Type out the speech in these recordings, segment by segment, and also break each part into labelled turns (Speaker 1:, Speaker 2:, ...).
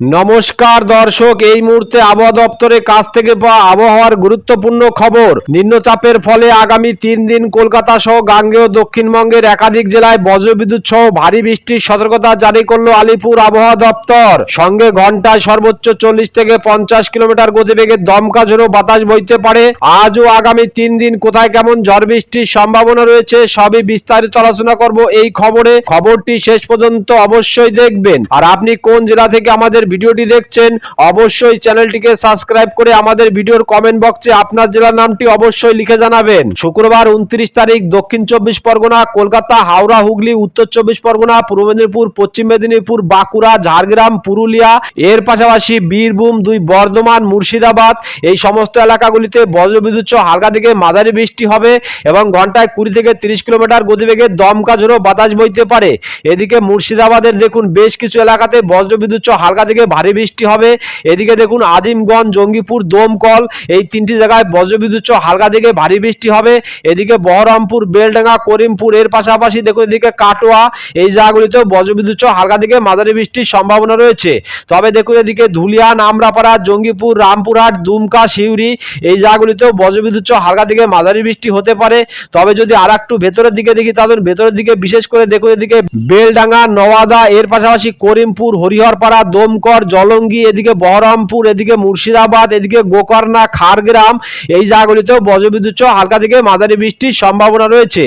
Speaker 1: নমস্কার দর্শক, এই মুহূর্তে আবহাওয়া দপ্তরের কাছ থেকে পাওয়া আবহাওয়ার গুরুত্বপূর্ণ খবর। নিম্নচাপের ফলে আগামী তিন দিন কলকাতা সহ গাঙ্গেয় দক্ষিণবঙ্গের একাধিক জেলায় বজ্রবিদ্যুৎ সহ ভারী বৃষ্টির সতর্কতা জারি করল আলিপুর আবহাওয়া দপ্তর। সঙ্গে ঘন্টায় সর্বোচ্চ চল্লিশ থেকে পঞ্চাশ কিলোমিটার গতিবেগে দমকা ঝোড়ো বাতাস বইতে পারে। আজ ও আগামী তিন দিন কোথায় কেমন ঝড় বৃষ্টির সম্ভাবনা রয়েছে, সবই বিস্তারিত আলোচনা করব এই খবরে। খবরটি শেষ পর্যন্ত অবশ্যই দেখবেন। আর আপনি কোন জেলা থেকে আমাদের ভিডিওটি দেখছেন, অবশ্যই চ্যানেলটিকে সাবস্ক্রাইব করে আমাদের ভিডিওর কমেন্ট বক্সে আপনার জেলার নামটি অবশ্যই লিখে জানাবেন। শুক্রবার উনত্রিশ তারিখ দক্ষিণ চব্বিশ পরগনা, কলকাতা, হাওড়া, হুগলি, উত্তর চব্বিশ পরগনা, পূর্ব মেদিনীপুর, পশ্চিম মেদিনীপুর, বাঁকুড়া, ঝাড়গ্রাম, পুরুলিয়া, এর পাশাপাশি বীরভূম, দুই বর্ধমান, মুর্শিদাবাদ, এই সমস্ত এলাকাগুলিতে বজ্রবিদ্যুৎ হালকা থেকে মাঝারি বৃষ্টি হবে এবং ঘন্টায় কুড়ি থেকে তিরিশ কিলোমিটার গতিবেগে দমকা ঝোড়ো বাতাস বইতে পারে। এদিকে মুর্শিদাবাদের দেখুন, বেশ কিছু এলাকাতে বজ্রবিদ্যুৎ হালকা থেকে ভারী বৃষ্টি হবে। এদিকে দেখুন আজিমগঞ্জ, জঙ্গিপুর, দমকল, এই তিনটি জায়গায় বজ্রবিদ্যুৎ হালকা থেকে ভারী বৃষ্টি হবে। এদিকে বহরমপুর, বেলডাঙ্গা, করিমপুর, এর পাশাপাশি দেখুন এদিকে কাটোয়া, এই জায়গাগুলিতেও বজ্রবিদ্যুৎ হালকা থেকে মাঝারি বৃষ্টির সম্ভাবনা রয়েছে। তবে দেখুন এদিকে ধুলিয়া, নামরাপাড়া, জঙ্গিপুর, রামপুরহাট, দুমকা শিউরি এই জায়গাগুলিতেও বজ্রবিদ্যুৎ হালকা থেকে মাঝারি বৃষ্টি হতে পারে। তবে যদি আর একটু ভেতরের দিকে দেখি তাদের ভেতরের দিকে বিশেষ করে দেখুন এদিকে বেলডাঙ্গা, নওয়াদা, এর পাশাপাশি করিমপুর, হরিহরপাড়া দমকর জলঙ্গি, এদিকে বহরমপুর, এদিকে মুর্শিদাবাদ, এদিকে গোকর্ণা খারগ্রাম এই জায়গাগুলিতেও বজ্রবিদ্যুৎ হালকা থেকে মাঝারি বৃষ্টির সম্ভাবনা রয়েছে।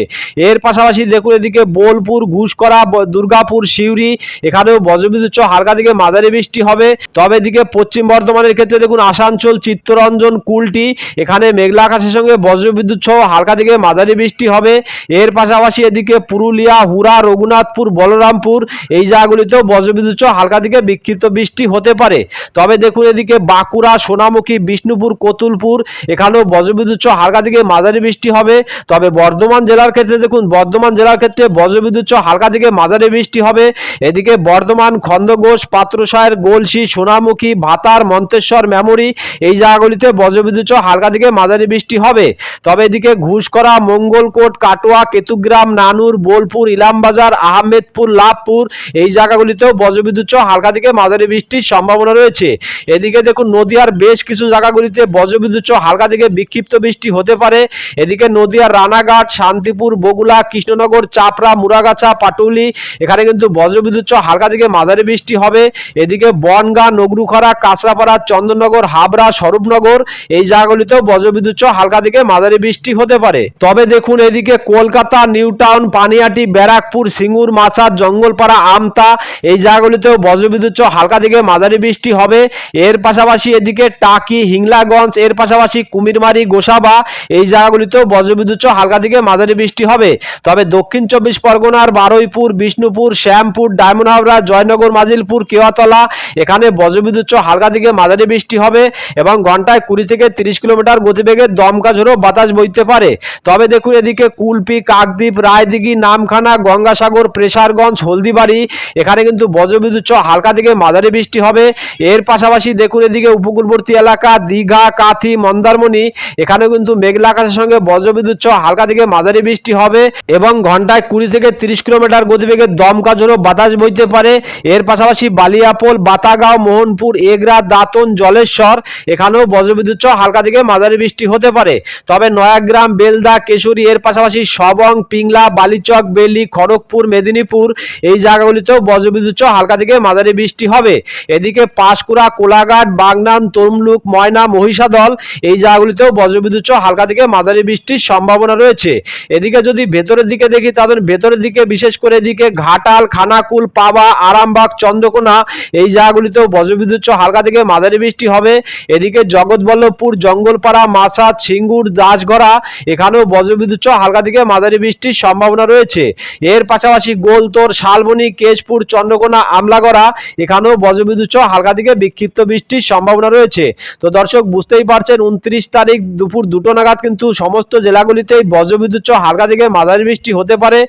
Speaker 1: এর পাশাপাশি দেখুন এদিকে বোলপুর, ঘুষকরা দুর্গাপুর, সিউড়ি, এখানেও বজ্রবিদ্যুৎ হালকা থেকে মাঝারি বৃষ্টি হবে। তবে এদিকে পশ্চিম বর্ধমানের ক্ষেত্রে দেখুন আসানসোল, চিত্তরঞ্জন, কুলটি, এখানে মেঘলা আকাশের সঙ্গে বজ্রবিদ্যুৎ সহ হালকা থেকে মাঝারি বৃষ্টি হবে। এর পাশাপাশি এদিকে পুরুলিয়া হুরা রঘুনাথপুর, বলরামপুর, এই জায়গাগুলিতেও বজ্রবিদ্যুৎ হালকা থেকে বিক্ষিপ্ত বৃষ্টি হতে পারে। তবে দেখুন এদিকে বাঁকুড়া, সোনামুখী, বিষ্ণুপুর, কতুলপুর, এখানেও বজ্রবিদ্যুৎ সহ হালকা থেকে মাঝারি বৃষ্টি হবে। তবে বর্ধমান জেলার ক্ষেত্রে দেখুন, বর্ধমান জেলার ক্ষেত্রে বজ্রবিদ্যুৎ সহ হালকা থেকে মাঝারি বৃষ্টি হবে। এদিকে বর্ধমান খন্দঘোষ পাত্রসায়ের গোলসি, সোনামুখী, ভাতার, মন্তেশ্বর, মেমরি এই জায়গাগুলিতে বজ্রবিদ্যুৎ সহ হালকা থেকে মাঝারি বৃষ্টি হবে। তবে এদিকে ঘুষকরা মঙ্গলকোট, কাটোয়া, কেতুগ্রাম, নানুর, বোলপুর, ইলামবাজার, আহমেদপুর, লাভপুর এই জায়গাগুলিতেও বজ্রবিদ্যুৎ সহ হালকা থেকে মাঝারি বৃষ্টির সম্ভাবনা রয়েছে। এদিকে দেখুন নদিয়ার বেশ কিছু জায়গাগুলিতে বজ্রবিদ্যুৎ হালকা থেকে বিক্ষিপ্ত বৃষ্টি হতে পারে। এদিকে নদীয়ার রানাঘাট, শান্তিপুর বগুলা কৃষ্ণনগর, চাপড়া, মুরাগাছা, পাটুলি, এখানে কিন্তু বজ্রবিদ্যুৎ হালকা থেকে মাঝারি বৃষ্টি হবে। এদিকে বনগা, নগরুখরা, কাঁচরাপাড়া, চন্দননগর, হাবড়া, স্বরূপনগর, এই জায়গাগুলিতেও বজ্রবিদ্যুৎ হালকা থেকে মাঝারি বৃষ্টি হতে পারে। তবে দেখুন এদিকে কলকাতা নিউ টাউন পানিয়াটি, ব্যারাকপুর, সিঙ্গুর মাচার জঙ্গলপাড়া, আমতা, এই জায়গাগুলিতেও বজ্রবিদ্যুৎ হালকা থেকে মাঝারি বৃষ্টি হবে। এর পাশাপাশি এদিকে টাকি, হিংলাগঞ্জ, এর পাশাপাশি কুমিরমারি, গোসাবা এই জায়গাগুলিতেও বজ্রবিদ্যুৎ হালকা থেকে মাঝারি বৃষ্টি হবে। তবে দক্ষিণ চব্বিশ পরগনার বারুইপুর, বিষ্ণুপুর, শ্যামপুর, ডায়মন্ড হাবড়া, জয়নগর, মাজিলপুর, কেওয়াতলা এখানে বজ্রবিদ্যুৎ হালকা থেকে মাঝারি বৃষ্টি হবে এবং ঘন্টায় কুড়ি থেকে তিরিশ কিলোমিটার গতিবেগে দমকা ঝোড়ো বাতাস বইতে পারে। তবে দেখুন এদিকে কুলপি, কাকদ্বীপ, রায়দিঘি, নামখানা, গঙ্গাসাগর, প্রেসারগঞ্জ, হলদিবাড়ি এখানে কিন্তু বজ্রবিদ্যুৎ হালকা থেকে মাঝারি বৃষ্টি হবে। এর পাশাপাশি দেখুন এদিকে উপকূলবর্তী এলাকা, দীঘা, কাথি, মন্দারমণি এখানে কিন্তু মেঘলা আকাশের সঙ্গে বজ্রবিদ্যুৎ সহ হালকা থেকে মাঝারি বৃষ্টি হবে এবং ঘন্টায় কুড়ি থেকে তিরিশ কিলোমিটার গতিবেগে দমকা ঝোড়ো বাতাস বইতে পারে। এর পাশাপাশি বালিয়াপোল, বাতাগাঁও, মোহনপুর, এগরা, দাঁতন, জলেশ্বর, এখানেও বজ্রবিদ্যুৎ সহ হালকা থেকে মাঝারি বৃষ্টি হতে পারে। তবে নয়াগ্রাম, বেলদা, কেশরী, এর পাশাপাশি সবং, পিংলা, বালিচক, বেলি, খড়গপুর, মেদিনীপুর এই জায়গাগুলিতেও বজ্রবিদ্যুৎ সহ হালকা থেকে মাঝারি বৃষ্টি হবে। এদিকে পাঁশকুড়া, কোলাঘাট, বাগনান, তমলুক, ময়না, মহিষাদল, এই জায়গাগুলিতেও বজ্রবিদ্যুৎ সহ হালকা থেকে মাঝারি বৃষ্টির সম্ভাবনা রয়েছে। এদিকে যদি ভেতরের দিকে দেখি তাদের ভেতরের দিকে বিশেষ করে এদিকে ঘাটাল, খানাকুল, পাবা, আরামবাগ, চন্দ্রকোনা, এই জায়গাগুলিতেও বজ্রবিদ্যুৎ সহ হালকা থেকে মাঝারি বৃষ্টি হবে। এদিকে জগৎবল্লভপুর, জঙ্গলপাড়া মাসাদ সিঙ্গুর, দাসগড়া, এখানেও বজ্রবিদ্যুৎ সহ হালকা থেকে মাঝারি বৃষ্টির সম্ভাবনা রয়েছে। এর পাশাপাশি গোলতোর, শালবনি, কেশপুর, চন্দ্রকোনা, আমলাগড়া, এখানেও বজ্রবিদ্যুৎ সহ হালকা থেকে বিক্ষিপ্ত বৃষ্টির সম্ভাবনা রয়েছে। তো দর্শক, বুঝতেই পারছেন, উনত্রিশ তারিখ দুপুর দুটো নাগাদ কিন্তু সমস্ত জেলাগুলিতেই বজ্রবিদ্যুৎ সহ হালকা থেকে মাঝারি বৃষ্টি হতে পারে।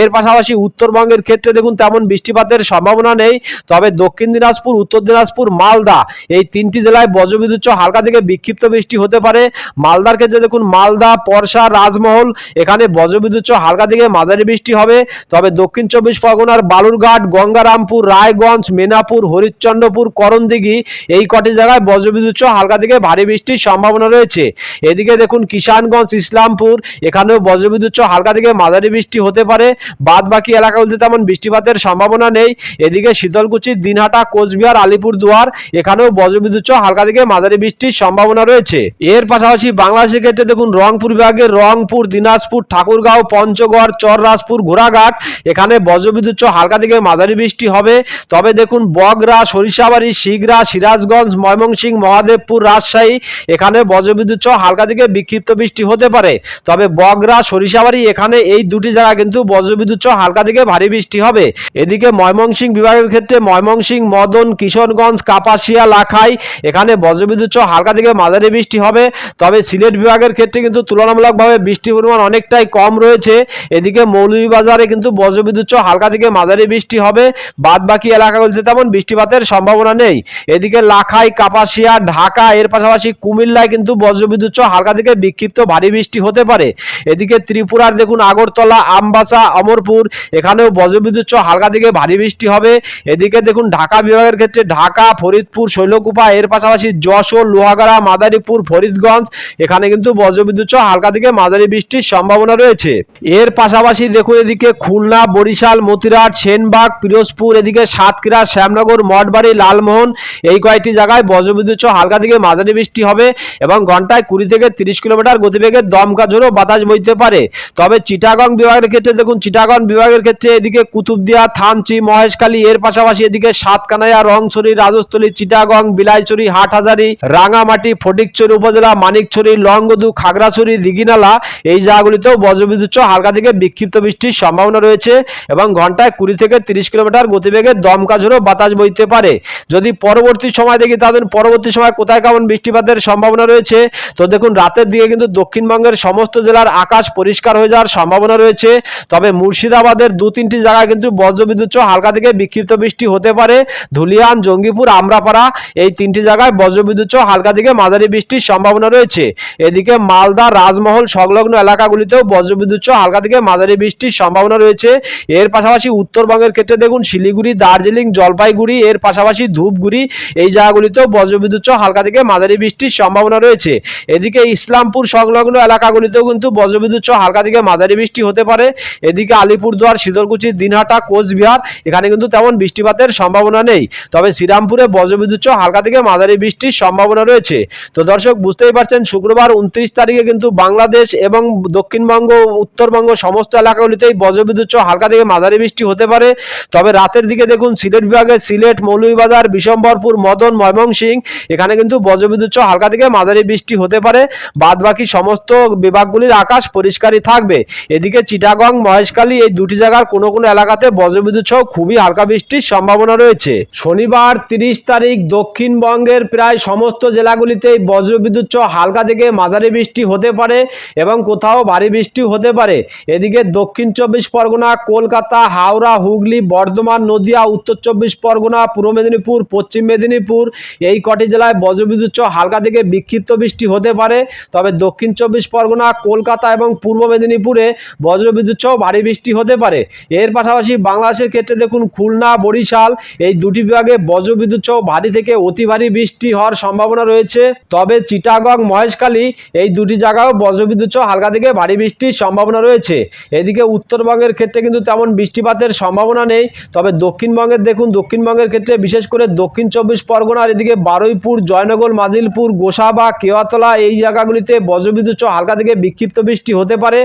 Speaker 1: এর পাশাপাশি উত্তরবঙ্গের ক্ষেত্রে দেখুন, তেমন বৃষ্টিপাতের সম্ভাবনা নেই। তবে দক্ষিণ দিনাজপুর, উত্তর দিনাজপুর, মালদা এই তিনটি জেলায় বজ্রবিদ্যুৎ সহ হালকা থেকে বিক্ষিপ্ত বৃষ্টি হতে পারে। মালদার ক্ষেত্রে দেখুন, মালদা, পরশা, রাজমহল এখানে বজ্রবিদ্যুৎ সহ হালকা থেকে মাঝারি বৃষ্টি হবে। তবে দক্ষিণ চব্বিশ পরগনার বালুরঘাট, গঙ্গারামপুর, রায়গঞ্জ, মেনাপুর হরি হরিশ্চন্দ্রপুর করণদিঘি এই কটি জায়গায় বজ্রবিদ্যুৎ সহ হালকা থেকে ভারী বৃষ্টির সম্ভাবনা রয়েছে। এদিকে দেখুন, কিষানগঞ্জ, ইসলামপুর, এখানেও বজ্রবিদ্যুৎ সহ হালকা থেকে মাঝারি বৃষ্টি হতে পারে। বাদ বাকি এলাকাগুলিতে তেমন বৃষ্টিপাতের সম্ভাবনা নেই। এদিকে শীতলকুচি, দিনহাটা, কোচবিহার, আলিপুরদুয়ার, এখানেও বজ্রবিদ্যুৎ সহ হালকা থেকে মাঝারি বৃষ্টির সম্ভাবনা রয়েছে। এর পাশাপাশি বাংলাদেশের ক্ষেত্রে দেখুন, রংপুর বিভাগের রংপুর, দিনাজপুর, ঠাকুরগাঁও, পঞ্চগড়, চররাজপুর, ঘোড়াঘাট, এখানে বজ্রবিদ্যুৎ সহ হালকা থেকে মাঝারি বৃষ্টি হবে। তবে দেখুন, বগরা সরিষাবাড়ি শিগরা সিরাজগঞ্জ, ময়মনসিংহ, মহাদেবপুর, রাজশাহী, এখানে বজ্রবিদ্যুৎ সহ হালকা থেকে বিক্ষিপ্ত বৃষ্টি হতে পারে। তবে বগরা, সরিষাবাড়ি, এখানে এই দুটি জায়গা কিন্তু বজ্রবিদ্যুৎ সহ হালকা থেকে ভারী বৃষ্টি হবে। এদিকে ময়মনসিংহ বিভাগের ক্ষেত্রে ময়মনসিংহ, মদন, কিশোরগঞ্জ, কাপাসিয়া, লাখাই, এখানে বজ্রবিদ্যুৎ সহ হালকা থেকে মাঝারি বৃষ্টি হবে। তবে সিলেট বিভাগের ক্ষেত্রে কিন্তু তুলনামূলকভাবে বৃষ্টির পরিমাণ অনেকটাই কম রয়েছে। এদিকে মৌলভীবাজারে কিন্তু বজ্রবিদ্যুৎ সহ হালকা থেকে মাঝারি বৃষ্টি হবে। বাদ বাকি এলাকাগুলিতে তেমন বৃষ্টিপাতের সম্ভাবনা নেই। এদিকে লাখাই, কাপাসিয়া, ঢাকা, এর পাশাপাশি কুমিল্লায় কিন্তু বজ্রবিদ্যুৎ সহ হালকা থেকে বিক্ষিপ্ত ভারী বৃষ্টি হতে পারে। এদিকে ত্রিপুরার দেখুন আগরতলা, আমবাসা, অমরপুর, এখানেও বজ্রবিদ্যুৎ সহ হালকা থেকে ভারী বৃষ্টি হবে। এদিকে দেখুন ঢাকা বিভাগের ক্ষেত্রে ঢাকা, ফরিদপুর, শৈলকুপা, এর পাশাপাশি যশোর, লোহাগাড়া, মাদারীপুর, ফরিদগঞ্জ, এখানে কিন্তু বজ্রবিদ্যুৎ সহ হালকা থেকে মাঝারি বৃষ্টির সম্ভাবনা রয়েছে। এর পাশাপাশি দেখুন এদিকে খুলনা, বরিশাল, মতিরাট, সেনবাগ, পিরোজপুর, এদিকে সাতক্ষীরা, শ্যামনগর মঠবাড়ি লালমোহন, এই কয়েকটি জায়গায় বজ্রবিদ্যুৎ সহ হালকা থেকে মাঝারি বৃষ্টি হবে এবং ঘন্টায় কুড়ি থেকে তিরিশ কিলোমিটার গতিবেগে দমকা ঝোড়ো বাতাস বইতে পারে। তবে চিটাগং বিভাগের ক্ষেত্রে দেখুন, চিটাগং বিভাগের ক্ষেত্রে এদিকে কুতুবদিয়া, থানচি, মহেশখালী, এর পাশাপাশি এদিকে সাতকানাইয়া, রংছড়ি, রাজস্থলী, চিটাগং, বিলাইছড়ি, হাটহাজারি, রাঙামাটি, ফটিকছড়ি উপজেলা, মানিকছড়ি, লংগদু, খাগড়াছড়ি, দিঘিনালা এই জায়গাগুলিতেও বজ্রবিদ্যুৎ সহ হালকা থেকে বিক্ষিপ্ত বৃষ্টির সম্ভাবনা রয়েছে এবং ঘন্টায় কুড়ি থেকে তিরিশ কিলোমিটার গতিবেগে দমকা ঝোড়ো বাতাস বইতে পারে। যদি পরবর্তী সময় দেখি তাদের পরবর্তী সময় কোথায় কেমন বৃষ্টিপাতের সম্ভাবনা রয়েছে? তো দেখুন, রাতের দিকে কিন্তু দক্ষিণবঙ্গের সমস্ত জেলার আকাশ পরিষ্কার হয়ে যাওয়ার সম্ভাবনা রয়েছে। তবে মুর্শিদাবাদের দু তিনটি জায়গায় কিন্তু বজ্রবিদ্যুৎ হালকা থেকে বিক্ষিপ্ত বৃষ্টি হতে পারে। ধুলিয়ান, জঙ্গিপুর, আমরাপাড়া এই তিনটি জায়গায় বজ্রবিদ্যুৎ হালকা থেকে মাঝারি বৃষ্টির সম্ভাবনা রয়েছে। এদিকে মালদা, রাজমহল, সংলগ্ন এলাকাগুলিতেও বজ্রবিদ্যুৎ হালকা থেকে মাঝারি বৃষ্টির সম্ভাবনা রয়েছে। এর পাশাপাশি উত্তরবঙ্গের ক্ষেত্রে দেখুন, শিলিগুড়ি, দার্জিলিং, জলপাইগুড়ি, এর পাশাপাশি ধূপগুড়ি এই জায়গাগুলিতেও বজ্রবিদ্যুৎ সহ হালকা থেকে মাঝারি বৃষ্টির সম্ভাবনা রয়েছে। এদিকে ইসলামপুর সংলগ্ন এলাকাগুলিতেও কিন্তু বজ্রবিদ্যুৎ সহ হালকা থেকে মাঝারি বৃষ্টি হতে পারে। এদিকে আলিপুরদুয়ার শীতলকুচি দিনহাটা, কোচবিহার, এখানে কিন্তু তেমন বৃষ্টিপাতের সম্ভাবনা নেই। তবে শ্রীরামপুরে বজ্রবিদ্যুৎ সহ হালকা থেকে মাঝারি বৃষ্টির সম্ভাবনা রয়েছে। তো দর্শক, বুঝতেই পারছেন, শুক্রবার উনত্রিশ তারিখে কিন্তু বাংলাদেশ এবং দক্ষিণবঙ্গ, উত্তরবঙ্গ সমস্ত এলাকাগুলিতেই বজ্রবিদ্যুৎ সহ হালকা থেকে মাঝারি বৃষ্টি হতে পারে। তবে রাতের দিকে দেখুন, সিলেট বিভাগে সিলেট মৌলভীবাজার, বিশম্বরপুর, মদন, ময়মনসিং। এখানে কিন্তু বজ্রবিদ্যুৎ সহ হালকা থেকে মাঝারি বৃষ্টি হতে পারে। বাদ বাকি সমস্ত বিভাগগুলির আকাশ পরিষ্কারই থাকবে। এদিকে চিটাগং, মহেশখালী এই দুটি জায়গার কোনো কোনো এলাকাতে বজ্রবিদ্যুৎ সহ খুবই হালকা বৃষ্টির সম্ভাবনা রয়েছে। শনিবার তিরিশ তারিখ দক্ষিণবঙ্গের প্রায় সমস্ত জেলাগুলিতেই বজ্রবিদ্যুৎ সহ হালকা থেকে মাঝারি বৃষ্টি হতে পারে এবং কোথাও ভারী বৃষ্টি হতে পারে। এদিকে দক্ষিণ চব্বিশ পরগনা, কলকাতা, হাওড়া, হুগলি, বর্ধমান, নদিয়া, উত্তর চব্বিশ পরগনা পূর্ব মেদিনীপুর, পশ্চিম মেদিনীপুর, এই কটি জেলায় বজ্রবিদ্যুৎ সহ হালকা থেকে বিক্ষিপ্ত বৃষ্টি হতে পারে। তবে দক্ষিণ চব্বিশ পরগনা, কলকাতা এবং পূর্ব মেদিনীপুরে বজ্রবিদ্যুৎ সহ ভারী বৃষ্টি হতে পারে। এর পাশাপাশি বাংলাদেশের ক্ষেত্রে দেখুন খুলনা, বরিশাল, এই দুটি বিভাগে বজ্রবিদ্যুৎ সহ ভারী থেকে অতি ভারী বৃষ্টি হওয়ার সম্ভাবনা রয়েছে। তবে চিটাগং, মহেশখালী, এই দুটি জায়গাও বজ্রবিদ্যুৎ সহ হালকা থেকে ভারী বৃষ্টির সম্ভাবনা রয়েছে। এদিকে উত্তরবঙ্গের ক্ষেত্রে কিন্তু তেমন বৃষ্টিপাতের সম্ভাবনা নেই। তবে দক্ষিণবঙ্গের, দেখুন দক্ষিণবঙ্গের ক্ষেত্রে বিশেষ করে দক্ষিণ চব্বিশ পরগনার এদিকে বারুইপুর, জয়নগর, মাজিলপুর, গোসাবা, কেওয়াতলা এই জায়গাগুলিতে বজ্রবিদ্যুৎ সহ হালকা থেকে বিক্ষিপ্ত বৃষ্টি হতে পারে।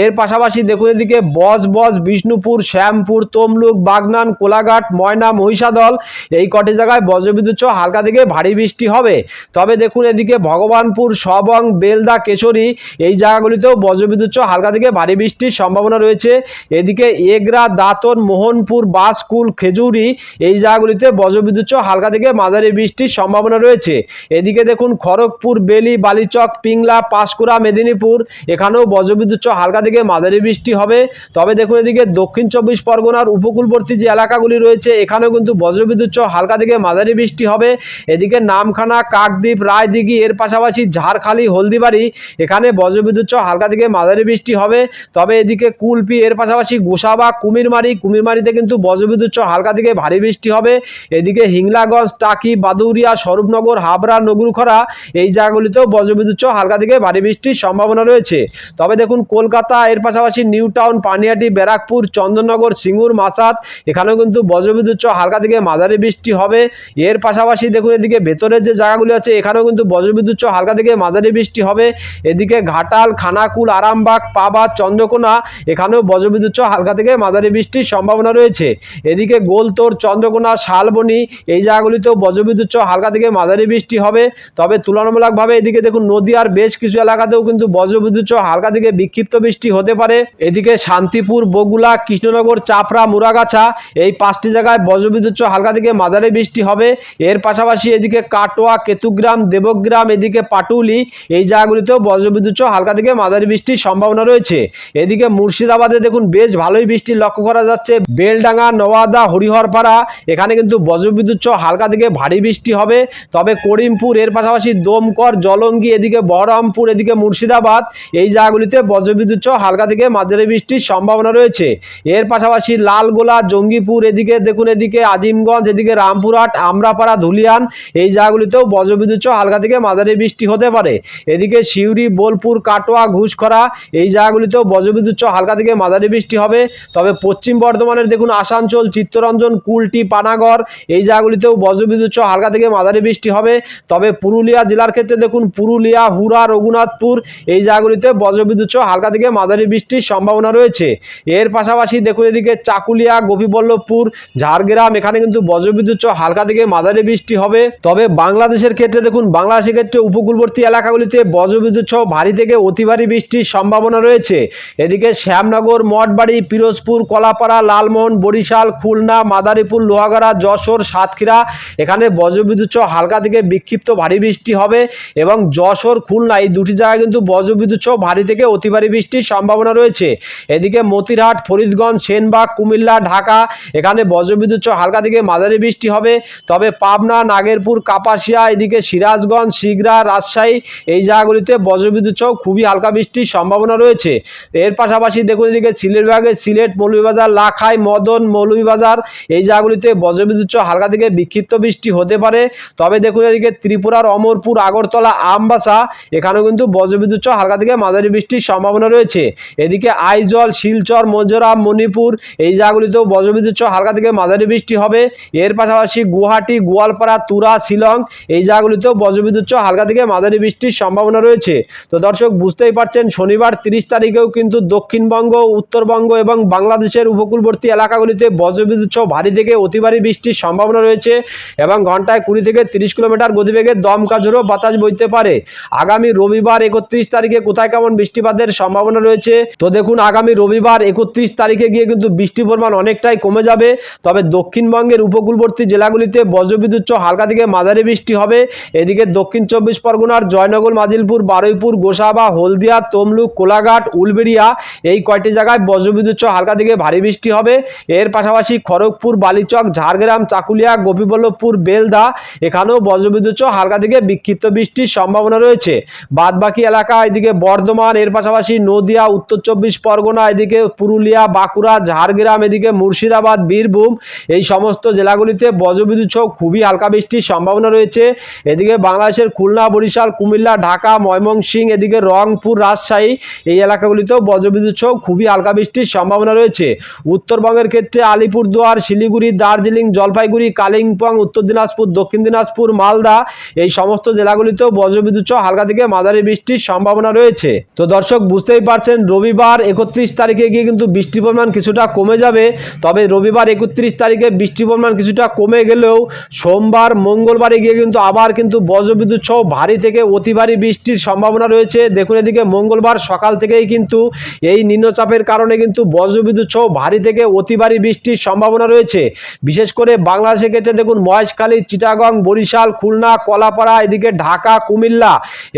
Speaker 1: এর পাশাপাশি দেখুন এদিকে বজ বজ, বিষ্ণুপুর, শ্যামপুর, তমলুক, বাগনান, কোলাঘাট, ময়না, মহিষাদল এই কটি জায়গায় বজ্রবিদ্যুৎ সহ হালকা থেকে ভারী বৃষ্টি হবে। তবে দেখুন এদিকে ভগবানপুর, সবং, বেলদা, কেশরী এই জায়গাগুলিতেও বজ্রবিদ্যুৎ সহ হালকা থেকে ভারী বৃষ্টির সম্ভাবনা রয়েছে। এদিকে এগরা, দাতন, মোহনপুর, বাসকুল, খেজুরি এই জায়গাগুলিতে বজ্রবিদ্যুৎ সহ হালকা থেকে মাঝারি বৃষ্টির সম্ভাবনা রয়েছে। এদিকে দেখুন, খড়গপুর, বেলি, বালিচক, পিংলা, পাঁশকুড়া, মেদিনীপুর, এখানেও বজ্রবিদ্যুৎ হালকা থেকে মাঝারি বৃষ্টি হবে। তবে দেখুন, এদিকে দক্ষিণ চব্বিশ পরগনার উপকূলবর্তী যে এলাকাগুলি রয়েছে, এখানেও কিন্তু বজ্রবিদ্যুৎ হালকা থেকে মাঝারি বৃষ্টি হবে। এদিকে নামখানা, কাকদ্বীপ, রায়দিঘি, এর পাশাপাশি ঝাড়খালি, হলদিবাড়ি, এখানে বজ্রবিদ্যুৎ হালকা থেকে মাঝারি বৃষ্টি হবে। তবে এদিকে কুলপি, এর পাশাপাশি গোসাবা, কুমিরমারি, কুমিরমারিতে কিন্তু বজ্রবিদ্যুৎ হালকা থেকে ভারী বৃষ্টি হবে। এদিকে হিংলাগঞ্জ, টাকি বাদুরিয়া স্বরূপনগর, হাবড়া, নগরুখরা এই জায়গাগুলিতেও বজ্রবিদ্যুৎ সহ হালকা থেকে ভারী বৃষ্টির সম্ভাবনা রয়েছে। তবে দেখুন, কলকাতা, এর পাশাপাশি নিউ টাউন পানিহাটি ব্যারাকপুর, চন্দননগর, সিঙ্গুর মাসাত এখানেও কিন্তু বজ্রবিদ্যুৎ সহ হালকা থেকে মাঝারি বৃষ্টি হবে। এর পাশাপাশি দেখুন, এদিকে ভেতরের যে জায়গাগুলি আছে, এখানেও কিন্তু বজ্রবিদ্যুৎ সহ হালকা থেকে মাঝারি বৃষ্টি হবে। এদিকে ঘাটাল, খানাকুল, আরামবাগ পাবাদ চন্দ্রকোনা, এখানেও বজ্রবিদ্যুৎ সহ হালকা থেকে মাঝারি বৃষ্টির সম্ভাবনা রয়েছে। এদিকে গোলতোর, চন্দ্রকোনা শালবনি, এই জায়গাগুলিতেও বজ্রবিদ্যুৎ সহ হালকা থেকে মাঝারি বৃষ্টি হবে। তবে তুলনামূলকভাবে এদিকে দেখুন নদীয়ার বেশ কিছু এলাকাতেও কিন্তু বজ্রবিদ্যুৎ সহ হালকা থেকে বিক্ষিপ্ত বৃষ্টি হতে পারে। এদিকে শান্তিপুর বগুলা কৃষ্ণনগর, চাপড়া, মুরাগাছা, এই পাঁচটি জায়গায় বজ্রবিদ্যুৎ সহ হালকা থেকে মাঝারি বৃষ্টি হবে। এর পাশাপাশি এদিকে কাটোয়া, কেতুগ্রাম, দেবগ্রাম, এদিকে পাটুলি, এই জায়গাগুলিতেও বজ্রবিদ্যুৎ সহ হালকা থেকে মাঝারি বৃষ্টির সম্ভাবনা রয়েছে। এদিকে মুর্শিদাবাদে দেখুন বেশ ভালোই বৃষ্টি লক্ষ্য করা যাচ্ছে। বেলডাঙ্গা, নওয়াদা, হরিহরপাড়া, এখানে কিন্তু বজ্রবিদ্যুৎ সহ হালকা থেকে ভারী বৃষ্টি হবে। তবে করিমপুর, এর পাশাপাশি দমকর জলঙ্গি, এদিকে বহরমপুর, এদিকে মুর্শিদাবাদ, এই জায়গাগুলিতে বজ্রবিদ্যুৎ সহ হালকা থেকে মাঝারি বৃষ্টির সম্ভাবনা রয়েছে। এর পাশাপাশি লালগোলা, জঙ্গিপুর, এদিকে দেখুন, এদিকে আজিমগঞ্জ, এদিকে রামপুরহাট, আমরাপাড়া, ধুলিয়ান, এই জায়গাগুলিতেও বজ্রবিদ্যুৎ সহ হালকা থেকে মাঝারি বৃষ্টি হতে পারে। এদিকে সিউড়ি, বোলপুর, কাটোয়া, ঘুষখরা, এই জায়গাগুলিতেও বজ্রবিদ্যুৎ সহ হালকা থেকে মাঝারি বৃষ্টি হবে। তবে পশ্চিম বর্ধমানের দেখুন, আসানসোল, চিত্তরঞ্জন, কুলটি, পানাগড় এই জায়গাগুলিতেও বজ্রবিদ্যুৎ সহ হালকা থেকে মাঝারি বৃষ্টি হবে। তবে পুরুলিয়া জেলার ক্ষেত্রে দেখুন, পুরুলিয়া হুরা রঘুনাথপুর এই জায়গাগুলিতে বজ্রবিদ্যুৎ সহ হালকা থেকে মাঝারি বৃষ্টির সম্ভাবনা রয়েছে। এর পাশাপাশি দেখুন এদিকে চাকুলিয়া, গোপীবল্লভপুর, ঝাড়গ্রাম, এখানে কিন্তু বজ্রবিদ্যুৎ সহ হালকা থেকে মাঝারি বৃষ্টি হবে। তবে বাংলাদেশের ক্ষেত্রে দেখুন, বাংলাদেশের ক্ষেত্রে উপকূলবর্তী এলাকাগুলিতে বজ্রবিদ্যুৎ সহ ভারী থেকে অতি ভারী বৃষ্টির সম্ভাবনা রয়েছে। এদিকে শ্যামনগর, মঠবাড়ি, পিরোজপুর, কলাপাড়া, লালমোহন, বরিশাল, খুলনা, মাদারীপুর, লোহাগাড়া যশোর, সাতক্ষীরা। এখানে বজ্রবিদ্যুৎ সহ হালকা থেকে বিক্ষিপ্ত ভারী বৃষ্টি হবে এবং যশোর, খুলনা এই দুটি জায়গায় কিন্তু বজ্রবিদ্যুৎ সহ ভারী থেকে অতি ভারী বৃষ্টির সম্ভাবনা রয়েছে। এদিকে মতিরহাট, ফরিদগঞ্জ, সেনবাগ, কুমিল্লা, ঢাকা এখানে বজ্রবিদ্যুৎ সহ হালকা থেকে মাঝারি বৃষ্টি হবে। তবে পাবনা, নাগেরপুর, কাপাসিয়া, এদিকে সিরাজগঞ্জ, শিগরা, রাজশাহী এই জায়গাগুলিতে বজ্রবিদ্যুৎ সহ খুবই হালকা বৃষ্টির সম্ভাবনা রয়েছে। এর পাশাপাশি দেখুন এদিকে সিলেট বিভাগে সিলেট, মৌলভীবাজার, লাখাই, মদন, মৌলভীবাজার এই জায়গাগুলিতে বজ্রবিদ্যুৎ হালকা থেকে বিক্ষিপ্ত বৃষ্টি হতে পারে। তবে দেখুন এদিকে ত্রিপুরার অমরপুর, আগরতলা, আমবাসা, এখানেও কিন্তু বজ্রবিদ্যুৎ হালকা থেকে মাঝারি বৃষ্টির সম্ভাবনা রয়েছে। এদিকে আইজল, শিলচর, মজোরাম, মণিপুর এই জায়গাগুলিতেও বজ্রবিদ্যুৎ হালকা থেকে মাঝারি বৃষ্টি হবে। এর পাশাপাশি গুয়াহাটি, গোয়ালপাড়া, তুরা, শিলং এই জায়গাগুলিতেও বজ্রবিদ্যুৎ হালকা থেকে মাঝারি বৃষ্টির সম্ভাবনা রয়েছে। তো দর্শক, বুঝতেই পারছেন, শনিবার তিরিশ তারিখেও কিন্তু দক্ষিণবঙ্গ, উত্তরবঙ্গ এবং বাংলাদেশের উপকূলবর্তী এলাকাগুলিতে বজ্রবিদ্যুৎ ভারী থেকে অতি ভারী বৃষ্টির সম্ভাবনা রয়েছে এবং ঘন্টায় কুড়ি থেকে তিরিশ কিলোমিটার গতিবেগে দমকা ঝোড়ো বাতাস বইতে পারে। আগামী রবিবার একত্রিশ তারিখে কোথায় কেমন বৃষ্টিপাতের সম্ভাবনা রয়েছে? তো দেখুন, আগামী রবিবার একত্রিশ তারিখে গিয়ে কিন্তু বৃষ্টির পরিমাণ অনেকটাই কমে যাবে। তবে দক্ষিণবঙ্গের উপকূলবর্তী জেলাগুলিতে বজ্রবিদ্যুৎ হালকা থেকে মাঝারি বৃষ্টি হবে। এদিকে দক্ষিণ চব্বিশ পরগনার জয়নগর, মাজিলপুর, বারুইপুর, গোসাবা, হলদিয়া, তমলুক, কোলাঘাট, উলবেড়িয়া এই কয়টি জায়গায় বজ্রবিদ্যুৎ হালকা থেকে ভারী বৃষ্টি হবে। এর পাশাপাশি খড়গপুর, বালিচক, ঝাড়গ্রাম চাকুলিয়া, গোপীবল্লভপুর, বেলদা, এখানেও বজ্রবিদ্যুৎ হালকা থেকে বিক্ষিপ্ত বৃষ্টির সম্ভাবনা রয়েছে। বাদবাকি এলাকা এদিকে বর্ধমান, এর পাশাপাশি নদিয়া, উত্তর চব্বিশ পরগনা, এদিকে পুরুলিয়া, বাঁকুড়া, ঝাড়গ্রাম, এদিকে মুর্শিদাবাদ, বীরভূম, এই সমস্ত জেলাগুলিতে বজ্রবিদ্যুৎ সহ খুবই হালকা বৃষ্টির সম্ভাবনা রয়েছে। এদিকে বাংলাদেশের খুলনা, বরিশাল, কুমিল্লা, ঢাকা, ময়মনসিংহ, এদিকে রংপুর, রাজশাহী, এই এলাকাগুলিতেও বজ্রবিদ্যুৎ সহ খুবই হালকা বৃষ্টির সম্ভাবনা রয়েছে। উত্তরবঙ্গের ক্ষেত্রে আলিপুরদুয়ার, শিলিগুড়ি, দার্জিলিং জলপাইগুড়ি, কালিম্পং, উত্তর দিনাজপুর, দক্ষিণ দিনাজপুর, মালদা এই সমস্ত জেলাগুলিতেও বজ্রবিদ্যুৎ সহ হালকা থেকে মাঝারি বৃষ্টির সম্ভাবনা রয়েছে। তো দর্শক, বুঝতেই পারছেন, রবিবার একত্রিশ তারিখে গিয়ে কিন্তু বৃষ্টির পরিমাণ কিছুটা কমে যাবে। তবে রবিবার একত্রিশ তারিখে বৃষ্টির পরিমাণ কিছুটা কমে গেলেও সোমবার, মঙ্গলবারে গিয়ে কিন্তু আবার কিন্তু বজ্রবিদ্যুৎ সহ ভারী থেকে অতি ভারী বৃষ্টির সম্ভাবনা রয়েছে। দেখুন এদিকে, মঙ্গলবার সকাল থেকেই কিন্তু এই নিম্নচাপের কারণে কিন্তু বজ্রবিদ্যুৎ সহ ভারী থেকে অতি ভারী বৃষ্টির সম্ভাবনা রয়েছে। বিশেষ করে বাংলাদেশের ক্ষেত্রে দেখুন, মহেশখালী, চিটাগং, বরিশাল, খুলনা, কলাপাড়া, এদিকে ঢাকা, কুমিল্লা,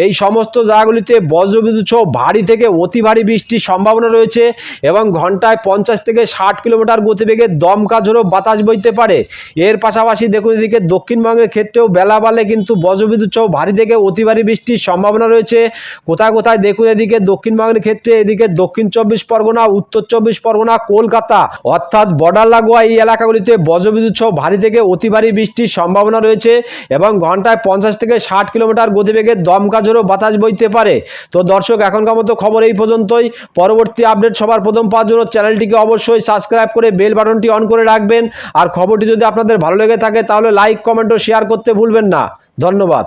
Speaker 1: এই সমস্ত জায়গাগুলিতে বজ্রবিদ্যুৎ সহ ভারী থেকে অতি ভারী বৃষ্টির সম্ভাবনা রয়েছে এবং ঘন্টায় পঞ্চাশ থেকে ষাট কিলোমিটার গতিবেগে দমকা ঝোড়ো বাতাস বইতে পারে। এর পাশাপাশি দেখুন, এদিকে দক্ষিণবঙ্গের ক্ষেত্রেও বেলা বালে কিন্তু বজ্রবিদ্যুৎ সহ ভারী থেকে অতি ভারী বৃষ্টির সম্ভাবনা রয়েছে। কোথায় কোথায় দেখুন, এদিকে দক্ষিণবঙ্গের ক্ষেত্রে এদিকে দক্ষিণ চব্বিশ পরগনা, উত্তর চব্বিশ পরগনা, কলকাতা, অর্থাৎ বর্ডার লাগোয়া এই এলাকাগুলিতে বজ্রবিদ্যুৎ সহ ভারী থেকে অতি ভারী বৃষ্টির সম্ভাবনা রয়েছে এবং ঘন্টায় পঞ্চাশ থেকে ষাট কিলোমিটার গতিবেগে দমকা বাতাস বইতে পারে। তো দর্শক, এখনকার মতো খবর এই পর্যন্তই। পরবর্তী আপডেট সবার প্রথম পাওয়ার জন্য চ্যানেলটিকে অবশ্যই সাবস্ক্রাইব করে বেল বাটনটি অন করে রাখবেন। আর খবরটি যদি আপনাদের ভালো লেগে থাকে, তাহলে লাইক, কমেন্ট ও শেয়ার করতে ভুলবেন না। ধন্যবাদ।